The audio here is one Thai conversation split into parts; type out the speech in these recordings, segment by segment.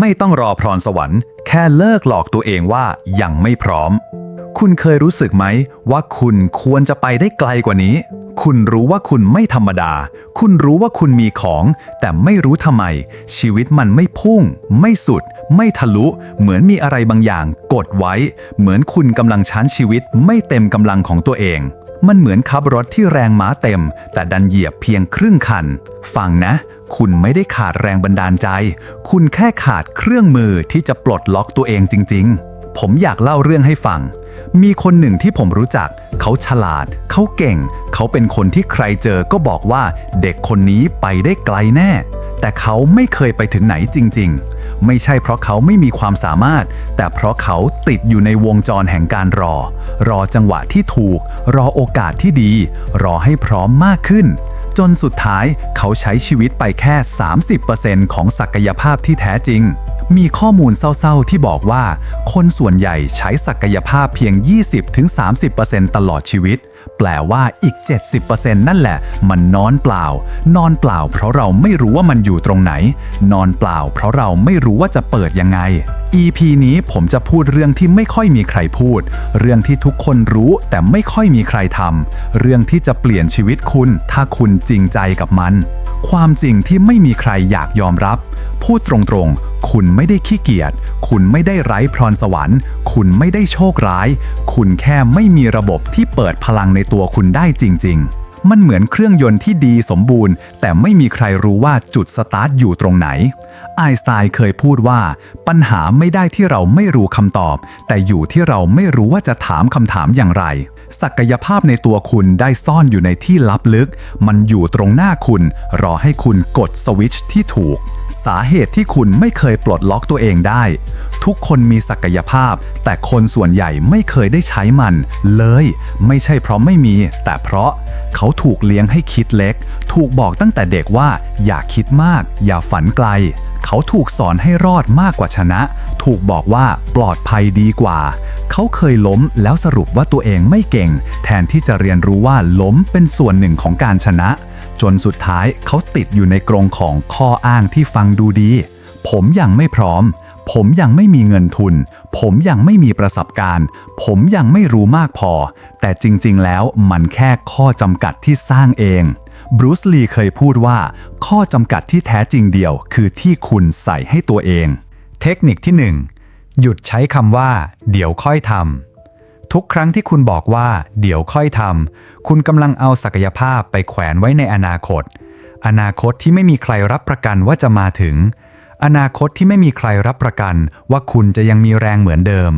ไม่ต้องรอพรสวรรค์ แค่เลิกหลอกตัวเองว่ายังไม่พร้อม คุณเคยรู้สึกไหมว่าคุณควรจะไปได้ไกลกว่านี้ คุณรู้ว่าคุณไม่ธรรมดา คุณรู้ว่าคุณมีของ แต่ไม่รู้ทำไม ชีวิตมันไม่พุ่ง ไม่สุด ไม่ทะลุ เหมือนมีอะไรบางอย่าง กดไว้ เหมือนคุณกำลังชั้นชีวิตไม่เต็มกำลังของตัวเอง มันเหมือนขับรถที่แรงม้าเต็ม แต่ดันเหยียบเพียงครึ่งคัน ฟังนะ คุณไม่ได้ขาดแรงบันดาลใจ คุณแค่ขาดเครื่องมือที่จะปลดล็อกตัวเองจริง ๆ ผมอยากเล่าเรื่องให้ฟัง มีคนหนึ่งที่ผมรู้จัก เขาฉลาด เขาเก่ง เขาเป็นคนที่ใครเจอก็บอกว่าเด็กคนนี้ไปได้ไกลแน่ แต่เขาไม่เคยไปถึงไหนจริง ๆ ไม่ใช่เพราะเขาไม่มีความสามารถ แต่เพราะเขาติดอยู่ในวงจรแห่งการรอ รอจังหวะที่ถูก รอโอกาสที่ดี รอให้พร้อมมากขึ้น จนสุดท้ายเขาใช้ชีวิตไปแค่ 30%ของศักยภาพที่แท้จริง มีข้อมูลเศร้าๆ ที่บอกว่า คนส่วนใหญ่ใช้ศักยภาพเพียง 20-30%ตลอดชีวิต แปลว่าอีก 70%นั่นแหละ มันนอนเปล่า นอนเปล่า เพราะเราไม่รู้ว่ามันอยู่ตรงไหน นอนเปล่า เพราะเราไม่รู้ว่าจะเปิดยังไง EP นี้ผมจะพูดเรื่องที่ไม่ค่อยมีใครพูด เรื่องที่ทุกคนรู้แต่ไม่ค่อยมีใครทำเรื่องที่จะเปลี่ยนชีวิตคุณ ถ้าคุณจริงใจกับมัน ความจริงที่ไม่มีใครอยากยอมรับ พูดตรงๆ คุณไม่ได้ขี้เกียจ คุณไม่ได้ไร้พรสวรรค์ คุณไม่ได้โชคร้าย คุณแค่ไม่มีระบบที่เปิดพลังในตัวคุณได้จริง ๆมันเหมือนเครื่องยนต์ที่ดีสมบูรณ์ แต่ไม่มีใครรู้ว่าจุดสตาร์ทอยู่ตรงไหน ไอน์สไตน์เคยพูดว่า ปัญหาไม่ได้ที่เราไม่รู้คำตอบ แต่อยู่ที่เราไม่รู้ว่าจะถามคำถามอย่างไร ศักยภาพในตัวคุณได้ซ่อนอยู่ในที่ลับลึก มันอยู่ตรงหน้าคุณ รอให้คุณกดสวิตช์ที่ถูก สาเหตุที่คุณไม่เคยปลดล็อกตัวเองได้ ทุกคนมีศักยภาพ แต่คนส่วนใหญ่ไม่เคยได้ใช้มัน เลย ไม่ใช่เพราะไม่มี แต่เพราะเขาถูกเลี้ยงให้คิดเล็ก ถูกบอกตั้งแต่เด็กว่า อย่าคิดมาก อย่าฝันไกล เขาถูกสอนให้รอดมากกว่าชนะ ถูกบอกว่าปลอดภัยดีกว่า เขาเคยล้มแล้วสรุปว่าตัวเองไม่เก่ง แทนที่จะเรียนรู้ว่าล้มเป็นส่วนหนึ่งของการชนะ จนสุดท้ายเขาติดอยู่ในกรงของข้ออ้างที่ฟังดูดี ผมยังไม่พร้อม ผมยังไม่มีเงินทุน ผมยังไม่มีประสบการณ์ ผมยังไม่รู้มากพอ แต่จริง ๆ แล้วมันแค่ข้อจำกัดที่สร้างเอง บรูซลีเคยพูดว่า ข้อจำกัดที่แท้จริงเดียว คือที่คุณใส่ให้ตัวเอง เทคนิคที่ 1 หยุดใช้คำว่า เดี๋ยวค่อยทำทุกครั้งที่คุณบอกว่า เดี๋ยวค่อยทำคุณกำลังเอาศักยภาพไปแขวนไว้ในอนาคต อนาคตที่ไม่มีใครรับประกันว่าจะมาถึง อนาคตที่ไม่มีใครรับประกัน ว่าคุณจะยังมีแรงเหมือนเดิม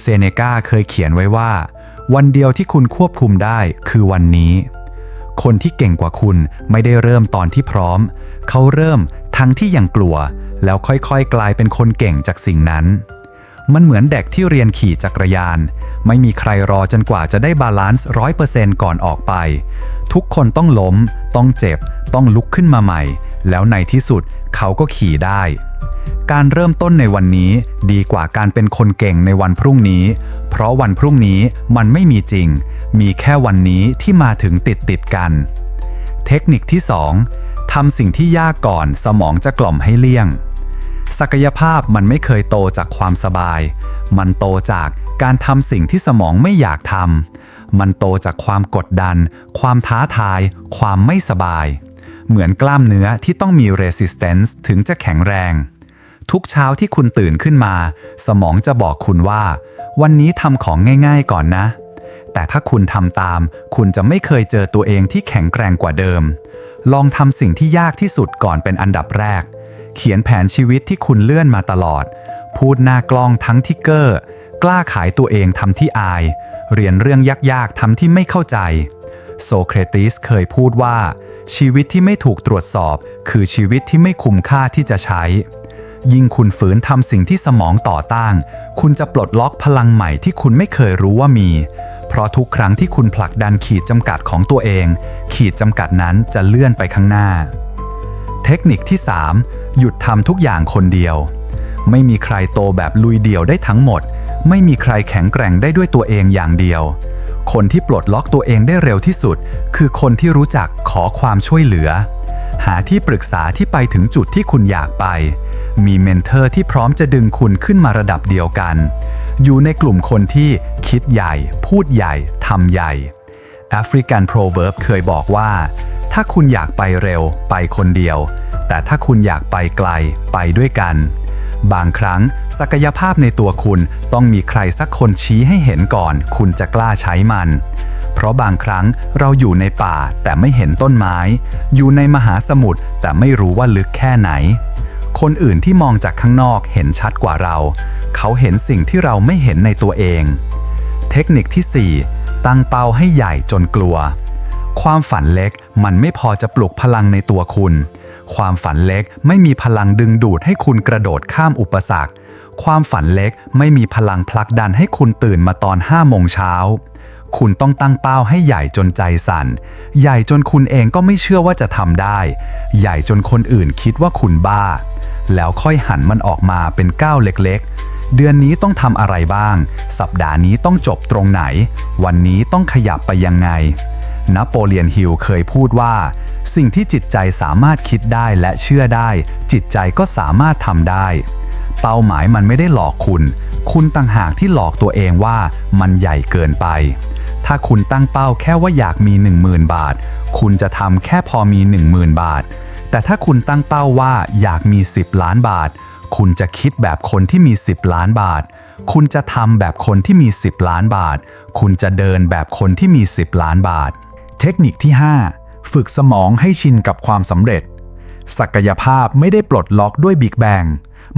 เซเนกาเคยเขียนไว้ว่า วันเดียวที่คุณควบคุมได้คือวันนี้ คนที่เก่งกว่าคุณไม่ได้เริ่มตอนที่พร้อม เขาเริ่มทั้งที่ยังกลัว แล้วค่อยๆ กลายเป็นคนเก่งจากสิ่งนั้น มันเหมือนเด็กที่เรียนขี่จักรยาน ไม่มีใครรอจนกว่าจะได้บาลานซ์ร้อยเปอร์เซนต์ก่อนออกไป ทุกคนต้องล้ม ต้องเจ็บ ต้องลุกขึ้นมาใหม่ แล้วในที่สุดเขาก็ขี่ได้ การเริ่มต้นในวันนี้ดีกว่าการเป็นคนเก่งในวันพรุ่งนี้ เพราะวันพรุ่งนี้มันไม่มีจริง มีแค่วันนี้ที่มาถึงติดติดกัน เทคนิคที่ 2ทำสิ่งที่ยากก่อนสมองจะกล่อมให้เลี่ยง ศักยภาพมันไม่เคยโตจากความสบาย มันโตจากการทำสิ่งที่สมองไม่อยากทำ มันโตจากความกดดัน ความท้าทาย ความไม่สบาย เหมือนกล้ามเนื้อที่ต้องมี resistance ถึงจะแข็งแรง ทุกเช้าที่คุณตื่นขึ้นมา สมองจะบอกคุณว่า วันนี้ทำของง่ายๆก่อนนะ แต่ถ้าคุณทำตาม คุณจะไม่เคยเจอตัวเองที่แข็งแกร่งกว่าเดิม ลองทำสิ่งที่ยากที่สุดก่อนเป็นอันดับแรก เขียนแผนชีวิตที่คุณเลื่อนมาตลอด พูดหน้ากล้องทั้งที่เกอร์กล้าขายตัวเองทำที่อาย เรียนเรื่องยากๆทำที่ไม่เข้าใจโซเครติสเคยพูดว่า ชีวิตที่ไม่ถูกตรวจสอบ คือชีวิตที่ไม่คุ้มค่าที่จะใช้ ยิ่งคุณฝืนทำสิ่งที่สมองต่อต้าน คุณจะปลดล็อกพลังใหม่ที่คุณไม่เคยรู้ว่ามี เพราะทุกครั้งที่คุณผลักดันขีดจำกัดของตัวเอง ขีดจำกัดนั้นจะเลื่อนไปข้างหน้า เทคนิคที่ 3 หยุดทำทุกอย่างคนเดียว ไม่มีใครโตแบบลุยเดี่ยวได้ทั้งหมด ไม่มีใครแข็งแกร่งได้ด้วยตัวเองอย่างเดียว คนที่ปลดล็อกตัวเองได้เร็วที่สุด คือคนที่รู้จักขอความช่วยเหลือ หาที่ปรึกษาที่ไปถึงจุดที่คุณอยากไป มีเมนเทอร์ที่พร้อมจะดึงคุณขึ้นมาระดับเดียวกัน อยู่ในกลุ่มคนที่คิดใหญ่ พูดใหญ่ ทำใหญ่แอฟริกันโปรเวิร์บเคยบอกว่า ถ้าคุณอยากไปเร็ว ไปคนเดียว แต่ถ้าคุณอยากไปไกล ไปด้วยกัน บางครั้งศักยภาพในตัวคุณต้องมีใครสักคนชี้ให้เห็นก่อน คุณจะกล้าใช้มัน เพราะบางครั้งเราอยู่ในป่าแต่ไม่เห็นต้นไม้ อยู่ในมหาสมุทรแต่ไม่รู้ว่าลึกแค่ไหน คนอื่นที่มองจากข้างนอกเห็นชัดกว่าเรา เขาเห็นสิ่งที่เราไม่เห็นในตัวเอง เทคนิคที่ 4 ตั้งเป้าให้ใหญ่จนกลัว ความฝันเล็กมันไม่พอจะปลุกพลังในตัวคุณ ความฝันเล็กไม่มีพลังดึงดูดให้คุณกระโดดข้ามอุปสรรค ความฝันเล็กไม่มีพลังผลักดันให้คุณตื่นมาตอน5โมงเช้าคุณต้องตั้งเป้าให้ใหญ่จนใจสั่น ใหญ่จนคุณเองก็ไม่เชื่อว่าจะทำได้ ใหญ่จนคนอื่นคิดว่าคุณบ้า แล้วค่อยหันมันออกมาเป็นก้าวเล็กๆ เดือนนี้ต้องทำอะไรบ้าง สัปดาห์นี้ต้องจบตรงไหน วันนี้ต้องขยับไปยังไง นโปเลียนฮิลเคยพูดว่า สิ่งที่จิตใจสามารถคิดได้และเชื่อได้ จิตใจก็สามารถทำได้ เป้าหมายมันไม่ได้หลอกคุณ คุณต่างหากที่หลอกตัวเองว่ามันใหญ่เกินไปถ้าคุณตั้งเป้าแค่ว่าอยากมี 10,000 บาท คุณจะทำแค่พอมี 10,000 บาท แต่ถ้าคุณตั้งเป้าว่าอยากมี 10 ล้านบาท คุณจะคิดแบบคนที่มี 10 ล้านบาท คุณจะทำแบบคนที่มี 10 ล้านบาท คุณจะเดินแบบคนที่มี 10 ล้านบาท เทคนิคที่ 5 ฝึกสมองให้ชินกับความสำเร็จ ศักยภาพไม่ได้ปลดล็อกด้วยบิ๊กแบง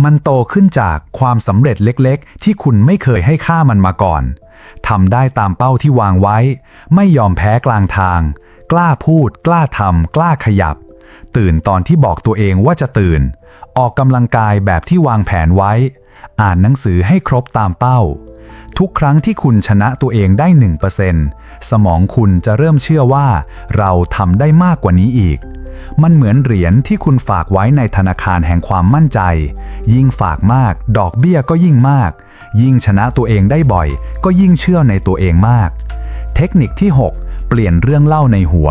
มันโตขึ้นจากความสำเร็จเล็กๆ ที่คุณไม่เคยให้ค่ามันมาก่อน ทำได้ตามเป้าที่วางไว้ ไม่ยอมแพ้กลางทาง กล้าพูด กล้าทำ กล้าขยับ ตื่นตอนที่บอกตัวเองว่าจะตื่น ออกกำลังกายแบบที่วางแผนไว้ อ่านหนังสือให้ครบตามเป้า ทุกครั้งที่คุณชนะตัวเองได้ 1%สมองคุณจะเริ่มเชื่อว่า เราทำได้มากกว่านี้อีก มันเหมือนเหรียญที่คุณฝากไว้ในธนาคารแห่งความมั่นใจ ยิ่งฝากมาก ดอกเบี้ยก็ยิ่งมาก ยิ่งชนะตัวเองได้บ่อย ก็ยิ่งเชื่อในตัวเองมาก เทคนิคที่ 6 เปลี่ยนเรื่องเล่าในหัว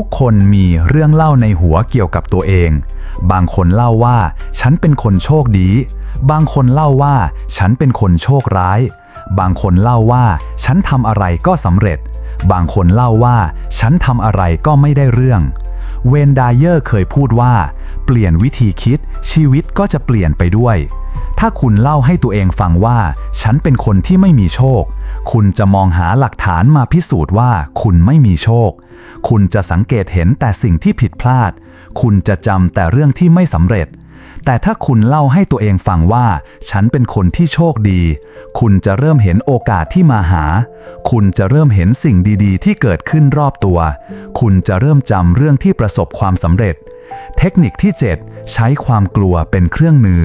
ทุกคนมีเรื่องเล่าในหัวเกี่ยวกับตัวเอง บางคนเล่าว่าฉันเป็นคนโชคดี บางคนเล่าว่าฉันเป็นคนโชคร้าย บางคนเล่าว่าฉันทำอะไรก็สำเร็จ บางคนเล่าว่าฉันทำอะไรก็ไม่ได้เรื่อง เวนดายเยอร์เคยพูดว่า เปลี่ยนวิธีคิด ชีวิตก็จะเปลี่ยนไปด้วย ถ้าคุณเล่าให้ตัวเองฟังว่า ฉันเป็นคนที่ไม่มีโชค คุณจะมองหาหลักฐานมาพิสูจน์ว่าคุณไม่มีโชค คุณจะสังเกตเห็นแต่สิ่งที่ผิดพลาด คุณจะจำแต่เรื่องที่ไม่สำเร็จ แต่ถ้าคุณเล่าให้ตัวเองฟังว่า ฉันเป็นคนที่โชคดี คุณจะเริ่มเห็นโอกาสที่มาหา คุณจะเริ่มเห็นสิ่งดีๆ ที่เกิดขึ้นรอบตัว คุณจะเริ่มจำเรื่องที่ประสบความสำเร็จ เทคนิคที่ 7 ใช้ความกลัวเป็นเครื่องมือ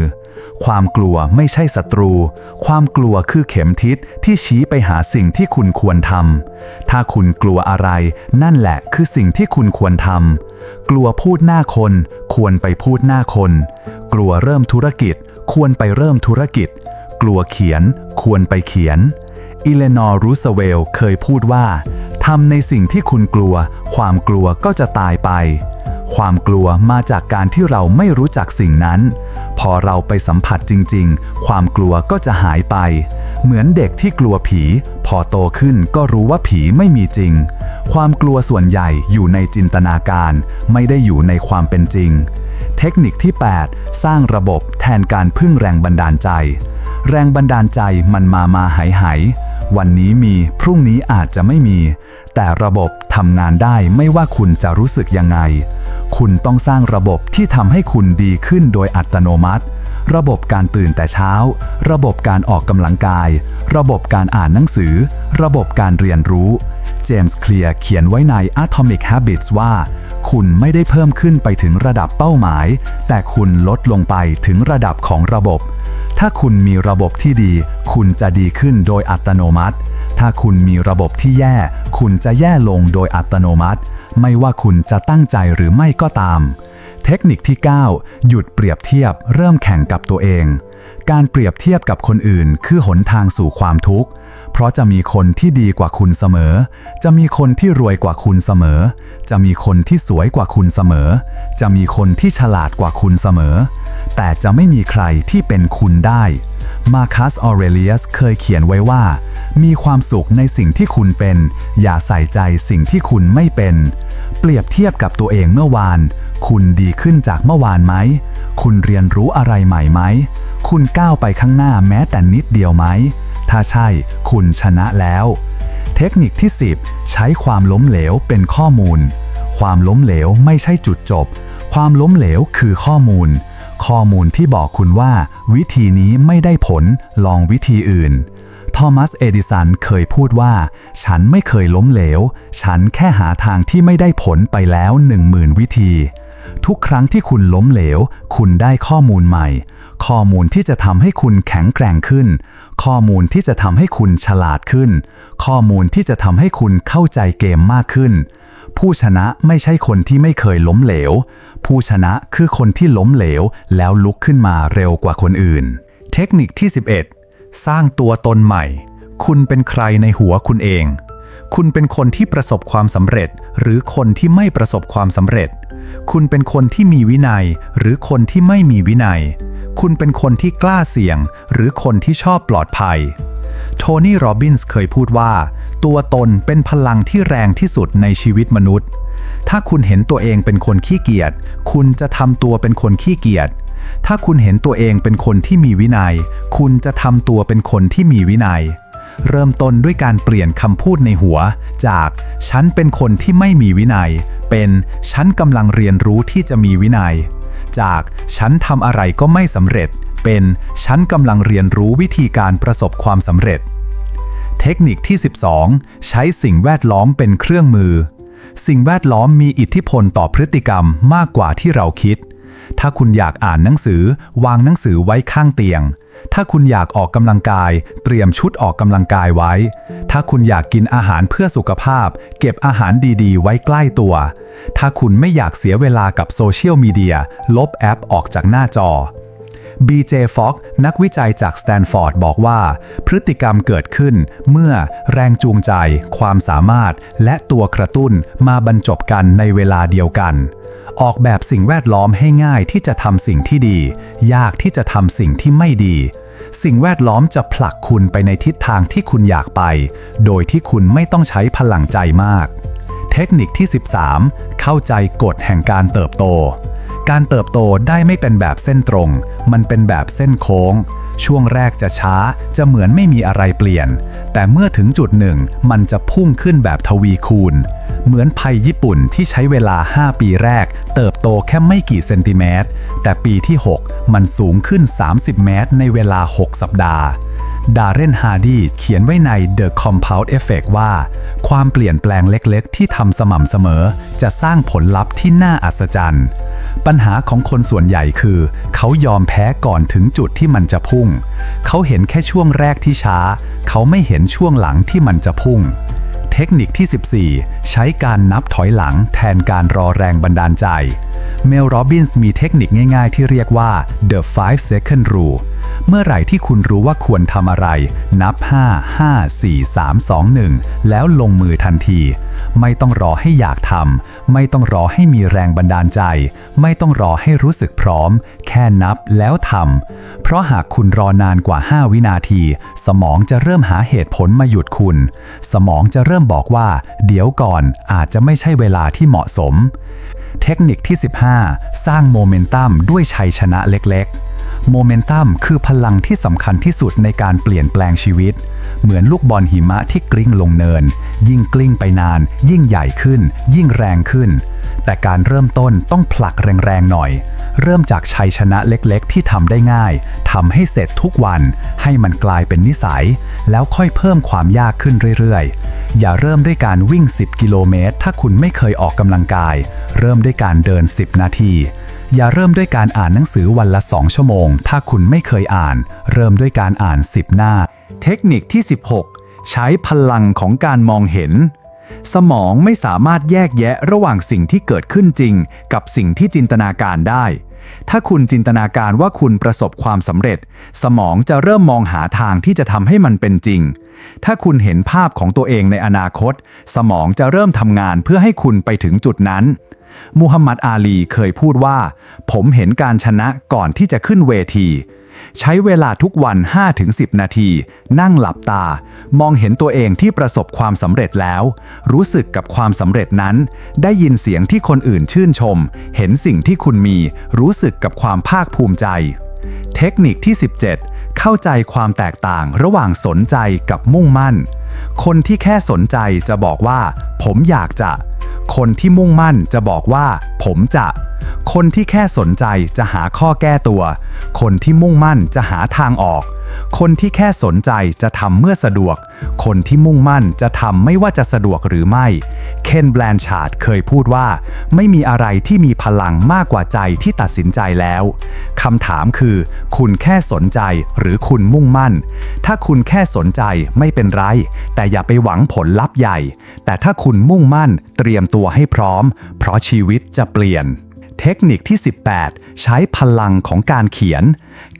ความกลัวไม่ใช่ศัตรู ความกลัวคือเข็มทิศที่ชี้ไปหาสิ่งที่คุณควรทำ ถ้าคุณกลัวอะไร นั่นแหละคือสิ่งที่คุณควรทำ กลัวพูดหน้าคน ควรไปพูดหน้าคน กลัวเริ่มธุรกิจ ควรไปเริ่มธุรกิจ กลัวเขียน ควรไปเขียน อิเลนอร์รูสเวลล์เคยพูดว่าทำในสิ่งที่คุณกลัว ความกลัวก็จะตายไป ความกลัวมาจากการที่เราไม่รู้จักสิ่งนั้น พอเราไปสัมผัสจริง ๆ ความกลัวก็จะหายไป เหมือนเด็กที่กลัวผี พอโตขึ้นก็รู้ว่าผีไม่มีจริง ความกลัวส่วนใหญ่อยู่ในจินตนาการ ไม่ได้อยู่ในความเป็นจริง เทคนิคที่ 8 สร้างระบบแทนการพึ่งแรงบันดาลใจ แรงบันดาลใจมันมามาหายหายวันนี้มีพรุ่งนี้อาจจะไม่มี แต่ระบบทำงานได้ไม่ว่าคุณจะรู้สึกยังไง คุณต้องสร้างระบบที่ทำให้คุณดีขึ้นโดยอัตโนมัติ ระบบการตื่นแต่เช้า ระบบการออกกำลังกาย ระบบการอ่านหนังสือ ระบบการเรียนรู้ เจมส์เคลียร์เขียนไว้ใน Atomic Habits ว่า คุณไม่ได้เพิ่มขึ้นไปถึงระดับเป้าหมาย แต่คุณลดลงไปถึงระดับของระบบ ถ้าคุณมีระบบที่ดี คุณจะดีขึ้นโดยอัตโนมัติ ถ้าคุณมีระบบที่แย่ คุณจะแย่ลงโดยอัตโนมัติ ไม่ว่าคุณจะตั้งใจหรือไม่ก็ตาม เทคนิคที่ 9 หยุดเปรียบเทียบเริ่มแข่งกับตัวเอง การเปรียบเทียบกับคนอื่นคือหนทางสู่ความทุกข์ เพราะจะมีคนที่ดีกว่าคุณเสมอ จะมีคนที่รวยกว่าคุณเสมอ จะมีคนที่สวยกว่าคุณเสมอ จะมีคนที่ฉลาดกว่าคุณเสมอ แต่จะไม่มีใครที่เป็นคุณได้ มาคัสออเรเลียสเคยเขียนไว้ว่า มีความสุขในสิ่งที่คุณเป็น อย่าใส่ใจสิ่งที่คุณไม่เป็น เปรียบเทียบกับตัวเองเมื่อวาน คุณดีขึ้นจากเมื่อวานไหม คุณเรียนรู้อะไรใหม่ไหม คุณก้าวไปข้างหน้าแม้แต่นิดเดียวไหม ถ้าใช่ คุณชนะแล้ว เทคนิคที่ 10 ใช้ความล้มเหลวเป็นข้อมูล ความล้มเหลวไม่ใช่จุดจบ ความล้มเหลวคือข้อมูล ข้อมูลที่บอกคุณว่าวิธีนี้ไม่ได้ผลลองวิธีอื่น ทอมัส เอดิสันเคยพูดว่า ฉันไม่เคยล้มเหลว ฉันแค่หาทางที่ไม่ได้ผลไปแล้ว 10,000 วิธี ทุกครั้งที่คุณล้มเหลว คุณได้ข้อมูลใหม่ ข้อมูลที่จะทำให้คุณแข็งแกร่งขึ้น ข้อมูลที่จะทำให้คุณฉลาดขึ้น ข้อมูลที่จะทำให้คุณเข้าใจเกมมากขึ้น ผู้ชนะไม่ใช่คนที่ไม่เคยล้มเหลว ผู้ชนะคือคนที่ล้มเหลว แล้วลุกขึ้นมาเร็วกว่าคนอื่น เทคนิคที่ 11 สร้างตัวตนใหม่ คุณเป็นใครในหัวคุณเอง คุณเป็นคนที่ประสบความสำเร็จ หรือคนที่ไม่ประสบความสำเร็จ คุณเป็นคนที่มีวินัย หรือคนที่ไม่มีวินัย คุณเป็นคนที่กล้าเสี่ยง หรือคนที่ชอบปลอดภัย โทนี่ โรบินส์เคยพูดว่า ตัวตนเป็นพลังที่แรงที่สุดในชีวิตมนุษย์ ถ้าคุณเห็นตัวเองเป็นคนขี้เกียจ คุณจะทำตัวเป็นคนขี้เกียจ ถ้าคุณเห็นตัวเองเป็นคนที่มีวินัย คุณจะทำตัวเป็นคนที่มีวินัย เริ่มต้นด้วยการเปลี่ยนคำพูดในหัว จาก ฉันเป็นคนที่ไม่มีวินัย เป็น ฉันกำลังเรียนรู้ที่จะมีวินัย จาก ฉันทำอะไรก็ไม่สำเร็จ เป็น ฉันกำลังเรียนรู้วิธีการประสบความสำเร็จ เทคนิคที่ 12 ใช้สิ่งแวดล้อมเป็นเครื่องมือ สิ่งแวดล้อมมีอิทธิพลต่อพฤติกรรมมากกว่าที่เราคิด ถ้าคุณอยากอ่านหนังสือ วางหนังสือไว้ข้างเตียง ถ้าคุณอยากออกกำลังกาย เตรียมชุดออกกำลังกายไว้ ถ้าคุณอยากกินอาหารเพื่อสุขภาพ เก็บอาหารดีๆ ไว้ใกล้ตัว ถ้าคุณไม่อยากเสียเวลากับโซเชียลมีเดีย ลบแอปออกจากหน้าจอ BJ Fogg นักวิจัยจากสแตนฟอร์ดบอกว่า พฤติกรรมเกิดขึ้นเมื่อแรงจูงใจ ความสามารถ และตัวกระตุ้นมาบรรจบกันในเวลาเดียวกัน ออกแบบสิ่งแวดล้อมให้ง่ายที่จะทำสิ่งที่ดี ยากที่จะทำสิ่งที่ไม่ดี สิ่งแวดล้อมจะผลักคุณไปในทิศทางที่คุณอยากไป โดยที่คุณไม่ต้องใช้พลังใจมาก เทคนิคที่ 13 เข้าใจกฎแห่งการเติบโต การเติบโตได้ไม่เป็นแบบเส้นตรง มันเป็นแบบเส้นโค้ง ช่วงแรกจะช้าจะเหมือนไม่มีอะไรเปลี่ยน แต่เมื่อถึงจุดหนึ่ง มันจะพุ่งขึ้นแบบทวีคูณ เหมือนภัยญี่ปุ่นที่ใช้เวลา 5 ปีแรก เติบโตแค่ไม่กี่เซนติเมตร แต่ปีที่ 6 มันสูงขึ้น 30 เมตร ในเวลา 6 สัปดาห์ ดาร์เรนฮาร์ดีเขียนไว้ใน The Compound Effect ว่า ความเปลี่ยนแปลงเล็กๆ ที่ทำสม่ำเสมอ จะสร้างผลลัพธ์ที่น่าอัศจรรย์ ปัญหาของคนส่วนใหญ่คือ เขายอมแพ้ก่อนถึงจุดที่มันจะพุ่ง เขาเห็นแค่ช่วงแรกที่ช้า เขาไม่เห็นช่วงหลังที่มันจะพุ่งเทคนิคที่ 14 ใช้การนับถอยหลังแทนการรอแรงบันดาลใจ เมลโรบินส์มีเทคนิคง่ายๆ ที่เรียกว่า the 5 second rule เมื่อไหร่ที่คุณรู้ว่าควรทำอะไร นับ 5 5 4 3 2 1 แล้วลงมือทันที ไม่ต้องรอให้อยากทำไม่ต้องรอให้มีแรงบันดาลใจ ไม่ต้องรอให้รู้สึกพร้อม แค่นับแล้วทำเพราะหากคุณรอนานกว่า 5 วินาที สมองจะเริ่มหาเหตุผลมาหยุดคุณ สมองจะเริ่มบอกว่า เดี๋ยวก่อนอาจจะไม่ใช่เวลาที่เหมาะสม เทคนิคที่ 15 สร้างโมเมนตัมด้วยชัยชนะเล็กๆ โมเมนตัมคือพลังที่สำคัญที่สุดในการเปลี่ยนแปลงชีวิต เหมือนลูกบอลหิมะที่กลิ้งลงเนิน ยิ่งกลิ้งไปนาน ยิ่งใหญ่ขึ้น ยิ่งแรงขึ้น แต่การเริ่มต้นต้องผลักแรงๆหน่อย เริ่มจากชัยชนะเล็กๆ ที่ทำได้ง่ายทำให้เสร็จทุกวัน ให้มันกลายเป็นนิสัย แล้วค่อยเพิ่มความยากขึ้นเรื่อยๆ อย่าเริ่มด้วยการวิ่ง 10 กิโลเมตร ถ้าคุณไม่เคยออกกำลังกาย เริ่มด้วยการเดิน 10 นาที อย่าเริ่มด้วยการอ่านหนังสือวันละ 2 ชั่วโมง ถ้าคุณไม่เคยอ่าน เริ่มด้วยการอ่าน 10 หน้า เทคนิคที่ 16 ใช้พลังของการมองเห็น สมองไม่สามารถแยกแยะระหว่างสิ่งที่เกิดขึ้นจริง กับสิ่งที่จินตนาการได้ ถ้าคุณจินตนาการว่าคุณประสบความสำเร็จ สมองจะเริ่มมองหาทางที่จะทำให้มันเป็นจริง ถ้าคุณเห็นภาพของตัวเองในอนาคต สมองจะเริ่มทำงานเพื่อให้คุณไปถึงจุดนั้นมูฮัมหมัดอาลีเคยพูดว่า ผมเห็นการชนะก่อนที่จะขึ้นเวที ใช้เวลาทุกวัน 5-10 นาที นั่งหลับตา มองเห็นตัวเองที่ประสบความสำเร็จแล้ว รู้สึกกับความสำเร็จนั้น ได้ยินเสียงที่คนอื่นชื่นชม เห็นสิ่งที่คุณมี รู้สึกกับความภาคภูมิใจ เทคนิคที่ 17 เข้าใจความแตกต่างระหว่างสนใจกับมุ่งมั่น คนที่แค่สนใจจะบอกว่า ผมอยากจะ คนที่มุ่งมั่นจะบอกว่า ผมจะ คนที่แค่สนใจจะหาข้อแก้ตัว คนที่มุ่งมั่นจะหาทางออก คนที่แค่สนใจจะทำเมื่อสะดวก คนที่มุ่งมั่นจะทำไม่ว่าจะสะดวกหรือไม่ เคนแบลนชาร์ดเคยพูดว่า ไม่มีอะไรที่มีพลังมากกว่าใจที่ตัดสินใจแล้วคำถามคือ คุณแค่สนใจหรือคุณมุ่งมั่น ถ้าคุณแค่สนใจไม่เป็นไร แต่อย่าไปหวังผลลัพธ์ใหญ่ แต่ถ้าคุณมุ่งมั่นเตรียมตัวให้พร้อม เพราะชีวิตจะเปลี่ยน เทคนิคที่ 18 ใช้พลังของการเขียน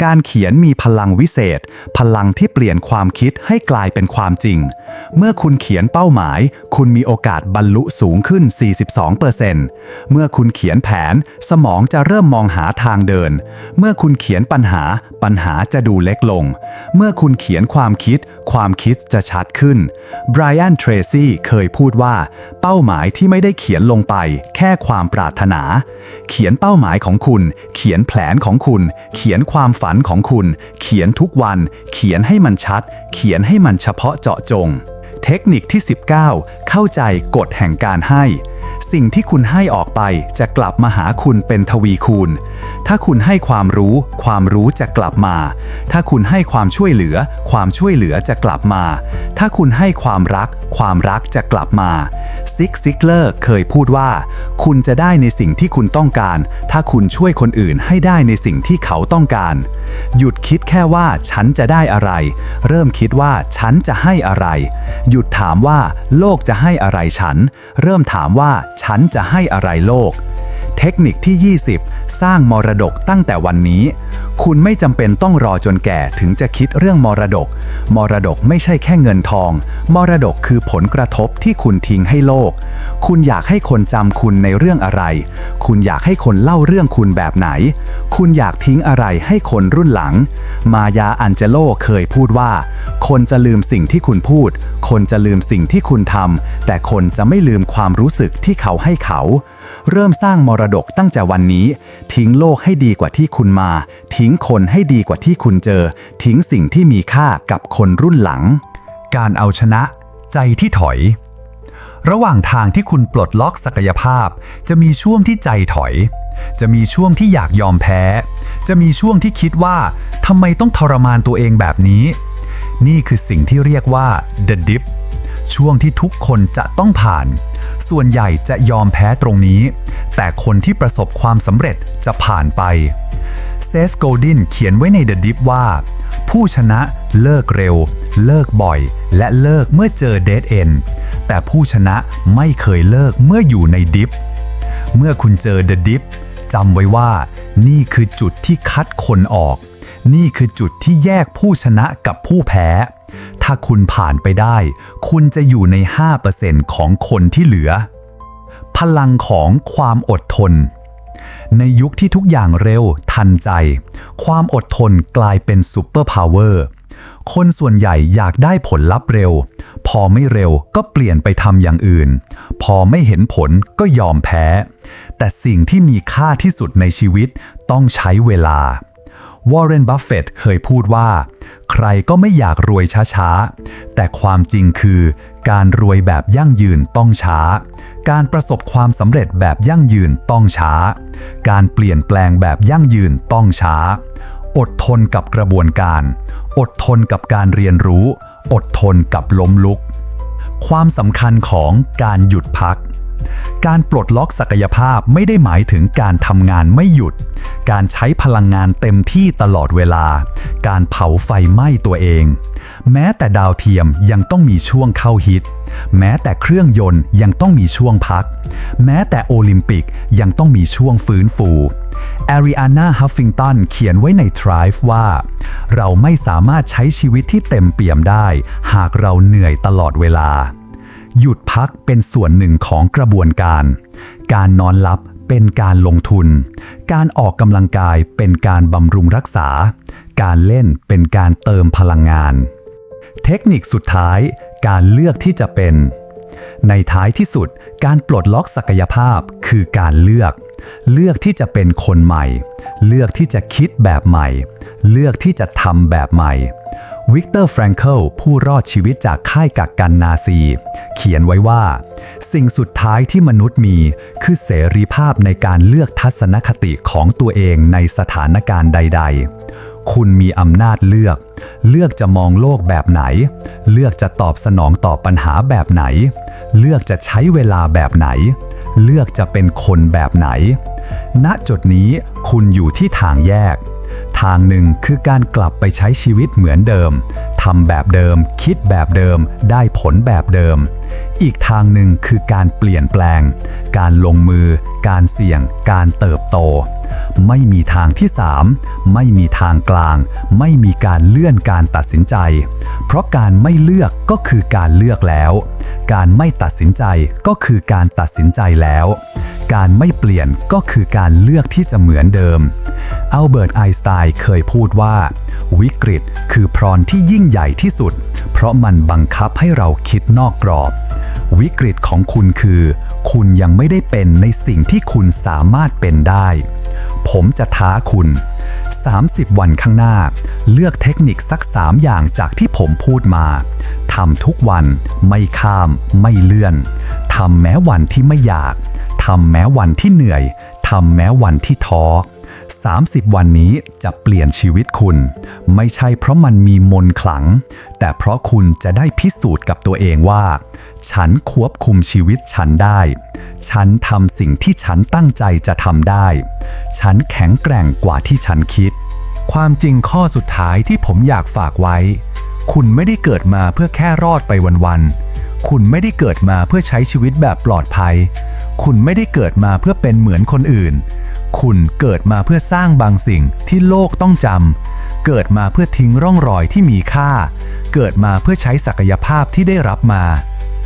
การเขียนมีพลังวิเศษ พลังที่เปลี่ยนความคิดให้กลายเป็นความจริง เมื่อคุณเขียนเป้าหมาย คุณมีโอกาสบรรลุสูงขึ้น 42%เมื่อคุณเขียนแผน สมองจะเริ่มมองหาทางเดิน เมื่อคุณเขียนปัญหา ปัญหาจะดูเล็กลง เมื่อคุณเขียนความคิด ความคิดจะชัดขึ้นไบรอันเทรซี่เคยพูดว่า เป้าหมายที่ไม่ได้เขียนลงไป แค่ความปรารถนาเขียนเป้าหมายของคุณ เขียนแผนของคุณ เขียนความฝันของคุณ เขียนทุกวัน เขียนให้มันชัด เขียนให้มันเฉพาะเจาะจง เทคนิคที่ 19 เข้าใจกฎแห่งการให้สิ่งที่คุณให้ออกไปจะกลับมาหาคุณเป็นทวีคูณ ถ้าคุณให้ความรู้ ความรู้จะกลับมา ถ้าคุณให้ความช่วยเหลือ ความช่วยเหลือจะกลับมา ถ้าคุณให้ความรัก ความรักจะกลับมา ซิกซิกเลอร์เคยพูดว่า คุณจะได้ในสิ่งที่คุณต้องการ ถ้าคุณช่วยคนอื่นให้ได้ในสิ่งที่เขาต้องการ หยุดคิดแค่ว่าฉันจะได้อะไร เริ่มคิดว่าฉันจะให้อะไร หยุดถามว่า โลกจะให้อะไรฉัน เริ่มถามว่าฉันจะให้อะไรโลก เทคนิคที่ 20 สร้างมรดกตั้งแต่วันนี้ คุณไม่จำเป็นต้องรอจนแก่ถึงจะคิดเรื่องมรดก มรดกไม่ใช่แค่เงินทอง มรดกคือผลกระทบที่คุณทิ้งให้โลก คุณอยากให้คนจำคุณในเรื่องอะไร คุณอยากให้คนเล่าเรื่องคุณแบบไหน คุณอยากทิ้งอะไรให้คนรุ่นหลัง มายาอันเจโลเคยพูดว่า คนจะลืมสิ่งที่คุณพูด คนจะลืมสิ่งที่คุณทำแต่คนจะไม่ลืมความรู้สึกที่เขาให้เขาเริ่มสร้างมรดกตั้งแต่วันนี้ ทิ้งโลกให้ดีกว่าที่คุณมา ทิ้งคนให้ดีกว่าที่คุณเจอ ทิ้งสิ่งที่มีค่ากับคนรุ่นหลัง การเอาชนะ ใจที่ถอย ระหว่างทางที่คุณปลดล็อกศักยภาพ จะมีช่วงที่ใจถอย จะมีช่วงที่อยากยอมแพ้ จะมีช่วงที่คิดว่าทำไมต้องทรมานตัวเองแบบนี้ นี่คือสิ่งที่เรียกว่า the dip ช่วงที่ทุกคนจะต้องผ่าน ส่วนใหญ่จะยอมแพ้ตรงนี้ แต่คนที่ประสบความสำเร็จจะผ่านไปเซสโกลดินเขียนไว้ใน The Dip ว่า ผู้ชนะเลิกเร็ว เลิกบ่อย และเลิกเมื่อเจอเด d เอนแต่ผู้ชนะไม่เคยเลิกเมื่ออยู่ในดิฟเมื่อคุณเจอ The Dip จำไว้ว่า นี่คือจุดที่คัดคนออก นี่คือจุดที่แยกผู้ชนะกับผู้แพ้ ถ้าคุณผ่านไปได้ คุณจะอยู่ใน 5%ของคนที่เหลือ พลังของความอดทน ในยุคที่ทุกอย่างเร็วทันใจ ความอดทนกลายเป็นซูเปอร์พาวเวอร์ คนส่วนใหญ่อยากได้ผลลัพธ์เร็ว พอไม่เร็วก็เปลี่ยนไปทำอย่างอื่น พอไม่เห็นผลก็ยอมแพ้ แต่สิ่งที่มีค่าที่สุดในชีวิตต้องใช้เวลา วอร์เรน บัฟเฟตเคยพูดว่า ใครก็ไม่อยากรวยช้าๆ แต่ความจริงคือ การรวยแบบยั่งยืนต้องช้า การประสบความสำเร็จแบบยั่งยืนต้องช้า การเปลี่ยนแปลงแบบยั่งยืนต้องช้า อดทนกับกระบวนการ อดทนกับการเรียนรู้ อดทนกับล้มลุก ความสำคัญของการหยุดพัก การปลดล็อกศักยภาพไม่ได้หมายถึงการทำงานไม่หยุด การใช้พลังงานเต็มที่ตลอดเวลา การเผาไฟไหม้ตัวเอง แม้แต่ดาวเทียมยังต้องมีช่วงเข้าฮิต แม้แต่เครื่องยนต์ยังต้องมีช่วงพัก แม้แต่โอลิมปิกยังต้องมีช่วงฟื้นฟูแอริอานาฮัฟฟิงตันเขียนไว้ใน Thrive ว่า เราไม่สามารถใช้ชีวิตที่เต็มเปี่ยมได้ หากเราเหนื่อยตลอดเวลา หยุดพักเป็นส่วนหนึ่งของกระบวนการ การนอนหลับเป็นการลงทุน การออกกำลังกายเป็นการบำรุงรักษา การเล่นเป็นการเติมพลังงาน เทคนิคสุดท้าย การเลือกที่จะเป็น ในท้ายที่สุด การปลดล็อกศักยภาพคือการเลือก เลือกที่จะเป็นคนใหม่ เลือกที่จะคิดแบบใหม่ เลือกที่จะทำแบบใหม่ วิกเตอร์แฟรงเคิลผู้รอดชีวิตจากค่ายกักกันนาซี เขียนไว้ว่า สิ่งสุดท้ายที่มนุษย์มีคือเสรีภาพในการเลือกทัศนคติของตัวเองในสถานการณ์ใด ๆ คุณมีอำนาจเลือก เลือกจะมองโลกแบบไหน เลือกจะตอบสนองต่อปัญหาแบบไหน เลือกจะใช้เวลาแบบไหน เลือกจะเป็นคนแบบไหน ณจุดนี้คุณอยู่ที่ทางแยก ทางหนึ่งคือการกลับไปใช้ชีวิตเหมือนเดิมทำแบบเดิม คิดแบบเดิม ได้ผลแบบเดิม อีกทางหนึ่งคือการเปลี่ยนแปลง การลงมือ การเสี่ยง การเติบโต ไม่มีทางที่ 3 ไม่มีทางกลาง ไม่มีการเลื่อนการตัดสินใจ เพราะการไม่เลือกก็คือการเลือกแล้ว การไม่ตัดสินใจก็คือการตัดสินใจแล้ว การไม่เปลี่ยนก็คือการเลือกที่จะเหมือนเดิมอัลเบิร์ตไอน์สไตน์เคยพูดว่า วิกฤตคือพรที่ยิ่งใหญ่ที่สุด เพราะมันบังคับให้เราคิดนอกกรอบ วิกฤตของคุณคือ คุณยังไม่ได้เป็นในสิ่งที่คุณสามารถเป็นได้ ผมจะท้าคุณ 30 วันข้างหน้า เลือกเทคนิคสัก 3 อย่างจากที่ผมพูดมาทำทุกวันไม่ข้ามไม่เลื่อนทำแม้วันที่ไม่อยากทำแม้วันที่เหนื่อยทำแม้วันที่ท้อ 30 วันนี้จะเปลี่ยนชีวิตคุณ ไม่ใช่เพราะมันมีมนขลัง แต่เพราะคุณจะได้พิสูจน์กับตัวเองว่า ฉันควบคุมชีวิตฉันได้ ฉันทำสิ่งที่ฉันตั้งใจจะทำได้ ฉันแข็งแกร่งกว่าที่ฉันคิด ความจริงข้อสุดท้ายที่ผมอยากฝากไว้ คุณไม่ได้เกิดมาเพื่อแค่รอดไปวันๆคุณไม่ได้เกิดมาเพื่อใช้ชีวิตแบบปลอดภัย คุณไม่ได้เกิดมาเพื่อเป็นเหมือนคนอื่น คุณเกิดมาเพื่อสร้างบางสิ่งที่โลกต้องจำ เกิดมาเพื่อทิ้งร่องรอยที่มีค่า เกิดมาเพื่อใช้ศักยภาพที่ได้รับมา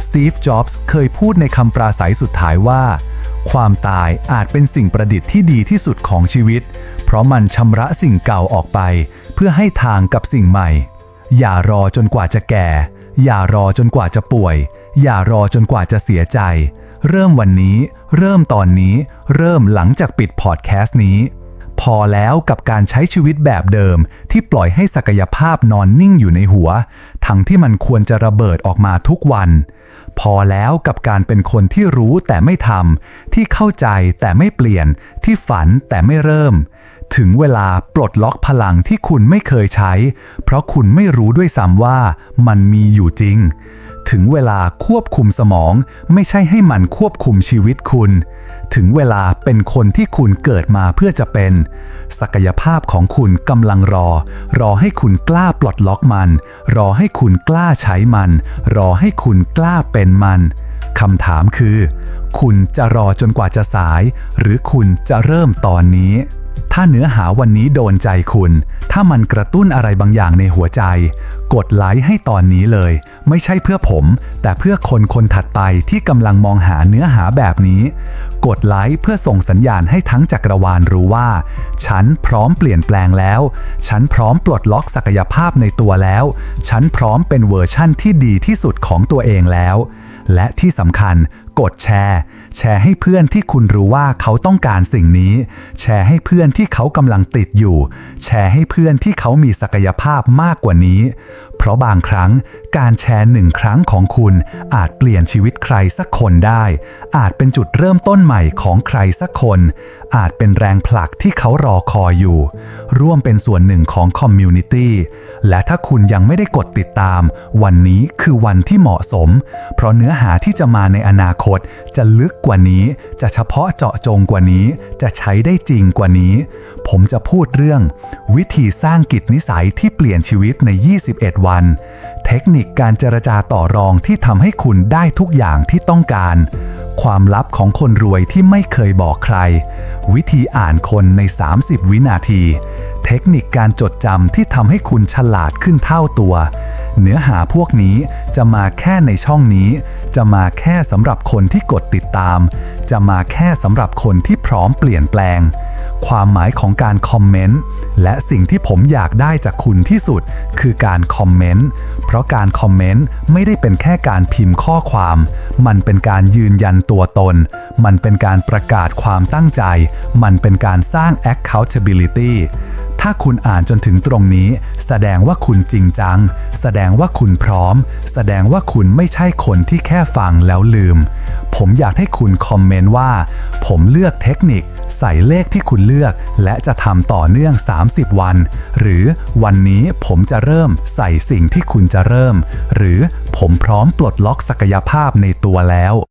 สตีฟ จ็อบส์เคยพูดในคำปราศัยสุดท้ายว่า ความตายอาจเป็นสิ่งประดิษฐ์ที่ดีที่สุดของชีวิต เพราะมันชำระสิ่งเก่าออกไป เพื่อให้ทางกับสิ่งใหม่ อย่ารอจนกว่าจะแก่ อย่ารอจนกว่าจะป่วย อย่ารอจนกว่าจะเสียใจ เริ่มวันนี้ เริ่มตอนนี้ เริ่มหลังจากปิดพอดแคสต์นี้ พอแล้วกับการใช้ชีวิตแบบเดิม ที่ปล่อยให้ศักยภาพนอนนิ่งอยู่ในหัว ทั้งที่มันควรจะระเบิดออกมาทุกวัน พอแล้วกับการเป็นคนที่รู้แต่ไม่ทำที่เข้าใจแต่ไม่เปลี่ยน ที่ฝันแต่ไม่เริ่ม ถึงเวลาปลดล็อกพลังที่คุณไม่เคยใช้ เพราะคุณไม่รู้ด้วยซ้ำว่ามันมีอยู่จริง ถึงเวลาควบคุมสมอง ไม่ใช่ให้มันควบคุมชีวิตคุณ ถึงเวลาเป็นคนที่คุณเกิดมาเพื่อจะเป็น ศักยภาพของคุณกำลังรอ รอให้คุณกล้าปลดล็อกมัน รอให้คุณกล้าใช้มัน รอให้คุณกล้าเป็นมันคำถามคือ คุณจะรอจนกว่าจะสาย หรือคุณจะเริ่มตอนนี้ ถ้าเนื้อหาวันนี้โดนใจคุณ ถ้ามันกระตุ้นอะไรบางอย่างในหัวใจ กดไลค์ให้ตอนนี้เลย ไม่ใช่เพื่อผม แต่เพื่อคนคนถัดไปที่กำลังมองหาเนื้อหาแบบนี้ กดไลค์เพื่อส่งสัญญาณให้ทั้งจักรวาลรู้ว่า ฉันพร้อมเปลี่ยนแปลงแล้ว ฉันพร้อมปลดล็อกศักยภาพในตัวแล้ว ฉันพร้อมเป็นเวอร์ชั่นที่ดีที่สุดของตัวเองแล้ว และที่สำคัญ กดแชร์ แชร์ให้เพื่อนที่คุณรู้ว่าเขาต้องการสิ่งนี้ แชร์ให้เพื่อนที่เขากำลังติดอยู่ แชร์ให้เพื่อนที่เขามีศักยภาพมากกว่านี้ เพราะบางครั้งการแชร์หนึ่งครั้งของคุณ อาจเปลี่ยนชีวิตใครสักคนได้ อาจเป็นจุดเริ่มต้นใหม่ของใครสักคน อาจเป็นแรงผลักที่เขารอคอยอยู่ ร่วมเป็นส่วนหนึ่งของคอมมูนิตี้และถ้าคุณยังไม่ได้กดติดตาม วันนี้คือวันที่เหมาะสม เพราะเนื้อหาที่จะมาในอนาคคตจะลึกกว่านี้ จะเฉพาะเจาะจงกว่านี้ จะใช้ได้จริงกว่านี้ ผมจะพูดเรื่อง วิธีสร้างกิจนิสัยที่เปลี่ยนชีวิตใน 21 วัน เทคนิคการเจรจาต่อรองที่ทำให้คุณได้ทุกอย่างที่ต้องการ ความลับของคนรวยที่ไม่เคยบอกใคร วิธีอ่านคนใน 30 วินาที เทคนิคการจดจำที่ทำให้คุณฉลาดขึ้นเท่าตัว เนื้อหาพวกนี้จะมาแค่ในช่องนี้ จะมาแค่สำหรับคนที่กดติดตาม จะมาแค่สำหรับคนที่พร้อมเปลี่ยนแปลง ความหมายของการคอมเมนต์และสิ่งที่ผมอยากได้จากคุณที่สุด คือการคอมเมนต์เพราะการคอมเมนต์ไม่ได้เป็นแค่การพิมพ์ข้อความ มันเป็นการยืนยันตัวตน มันเป็นการประกาศความตั้งใจ มันเป็นการสร้าง accountability ถ้าคุณอ่านจนถึงตรงนี้ แสดงว่าคุณจริงจัง แสดงว่าคุณพร้อม แสดงว่าคุณไม่ใช่คนที่แค่ฟังแล้วลืม ผมอยากให้คุณคอมเมนต์ว่า ผมเลือกเทคนิค ใส่เลขที่คุณเลือก และจะทำต่อเนื่อง 30 วัน หรือวันนี้ผมจะเริ่มใส่สิ่งที่คุณจะเริ่ม หรือผมพร้อมปลดล็อกศักยภาพในตัวแล้ว